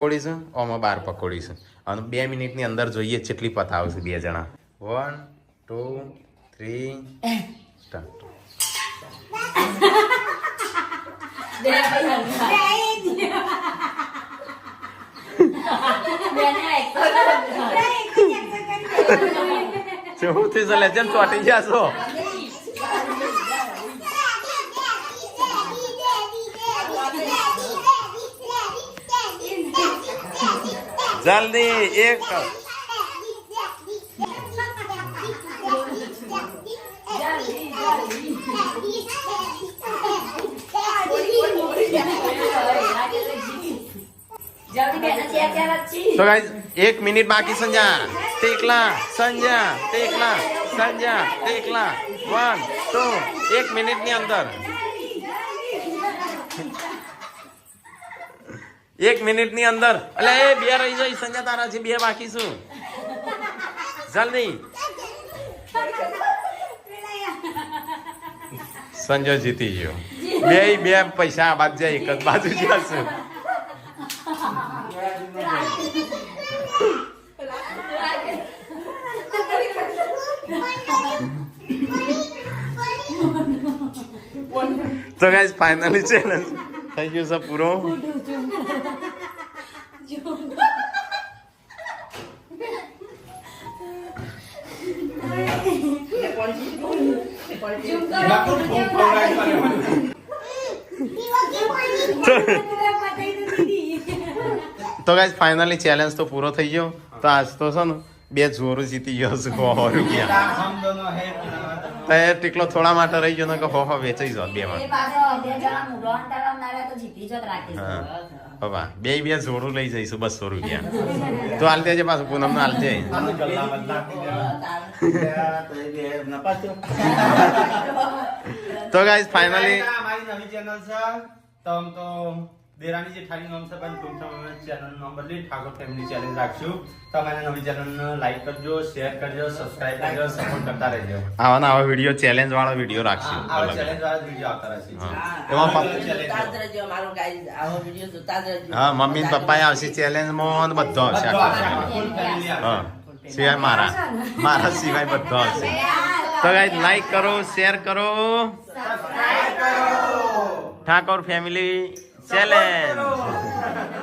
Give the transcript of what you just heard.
પકોડી છે આમાં બાર પકોડી છે અને બે મિનિટની અંદર જોઈએ કેટલી પતાવશે બે જણા. વન ટુ થ્રી સ્ટાર્ટ શું થયું છે લેજન્ડ ચોટી ગયા છો? જલ્દી, એક એક મિનિટ બાકી સંજા ટેકલા સંજા ટેકલા સંજા ટેકલા. વન ટુ એક મિનિટની અંદર. એક મિનિટની અંદર. એટલે એ બે રહી જાય, સંજય તારા છે બે બાકી શું? જલ્દી સંજય જીતી ગયો. બે બે પૈસા બાદ જાય, એક જ બાજુ જશે. તો ગાઈઝ ફાઇનલી ચેલેન્જ થઈ ગયો છે પૂરો તો ગાઈઝ ફાઇનલી ચેલેન્જ તો પૂરો થઈ ગયો. તો આજ તો છે ને બે જોરું જીતી ગયો છું. ગયા તે ટીકલો થોડા માટે રહી ગયો ને કે હો હો વેચાઈ જાવ બે માં બાબા બે બે જોડું લઈ જઈશું બસો રૂપિયા. તો હાલ દેજે પાછું પૂનમનું હાલ તો ગાઈઝ ફાઇનલી તો તો દેરાની નામ છે પણ ટૂંકમાં ચેનલ નંબર બદલી ઠાકોર ફેમિલી ચેલેન્જ રાખશું. તમારે નવી ચેનલ લાઈક કરજો શેર કરજો સબસ્ક્રાઇબ કરજો સપોર્ટ કરતા રહેજો. આવા નવા વીડિયો ચેલેન્જ વાળો વીડિયો રાખશું. આવા ચેલેન્જ વાળો વીડિયો આવતા રહેશે. હા. એમાં પપ્પા- હા મમ્મી ને પપ્પા આવશે ચેલેન્જમાં બધો આવશે. હા સિવાય મારા. મારા સિવાય બધો આવશે. તો ગાઈસ લાઈક કરો શેર કરો. Thakor family challenge.